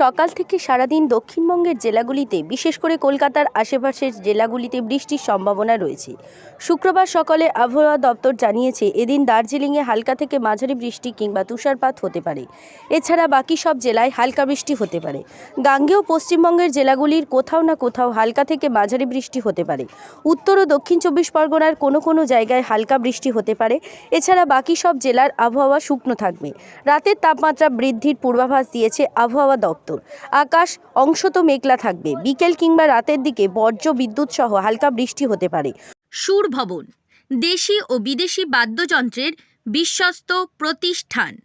সকাল থেকে সারাদিন দক্ষিণবঙ্গের জেলাগুলিতে, বিশেষ করে কলকাতার আশেপাশের জেলাগুলিতে বৃষ্টির সম্ভাবনা রয়েছে। শুক্রবার সকালে আবহাওয়া দপ্তর জানিয়েছে, এদিন দার্জিলিংয়ে হালকা থেকে মাঝারি বৃষ্টি কিংবা তুষারপাত হতে পারে। এছাড়া বাকি সব জেলায় হালকা বৃষ্টি হতে পারে। গাঙ্গেয় পশ্চিমবঙ্গের জেলাগুলির কোথাও না কোথাও হালকা থেকে মাঝারি বৃষ্টি হতে পারে। উত্তর ও দক্ষিণ চব্বিশ পরগনার কোনো কোনো জায়গায় হালকা বৃষ্টি হতে পারে। এছাড়া বাকি সব জেলার আবহাওয়া শুকনো থাকবে। রাতের তাপমাত্রা বৃদ্ধির পূর্বাভাস দিয়েছে আবহাওয়া দপ্তর। আকাশ অংশত মেঘলা থাকবে। বিকেল কিংবা রাতের দিকে বর্জ্য বিদ্যুৎ সহ হালকা বৃষ্টি হতে পারে। সুর ভবন, দেশি ও বিদেশি বাদ্যযন্ত্রের বিশ্বস্ত প্রতিষ্ঠান,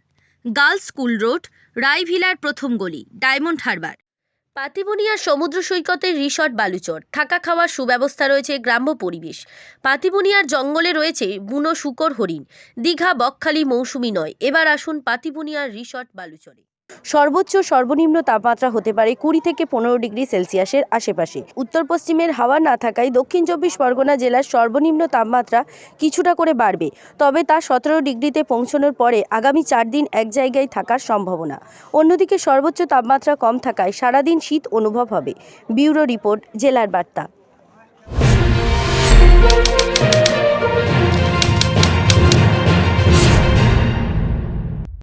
গার্লস স্কুল রোড, রায়ভিলার প্রথম গলি, ডায়মন্ড হারবার। পাতিবনিয়ার সমুদ্র সৈকতের রিসর্ট বালুচর, থাকা খাওয়ার সুব্যবস্থা রয়েছে গ্রাম্য পরিবেশ। পাতিবনিয়ার জঙ্গলে রয়েছে বুনো শুকর হরিণ, দীঘা বকখালি মৌসুমি নয়। এবার আসুন পাতিবনিয়ার রিসর্ট বালুচরে। সর্বোচ্চ সর্বনিম্ন তাপমাত্রা হতে পারে কুড়ি থেকে পনেরো ডিগ্রি সেলসিয়াসের আশেপাশে। উত্তর পশ্চিমের হাওয়া না থাকায় দক্ষিণ চব্বিশ পরগনা জেলার সর্বনিম্ন তাপমাত্রা কিছুটা করে বাড়বে, তবে তা সতেরো ডিগ্রিতে পৌঁছানোর পরে আগামী চার দিন এক জায়গায় থাকার সম্ভাবনা। অন্যদিকে সর্বোচ্চ তাপমাত্রা কম থাকায় সারাদিন শীত অনুভব হবে। ব্যুরো রিপোর্ট, জেলার বার্তা।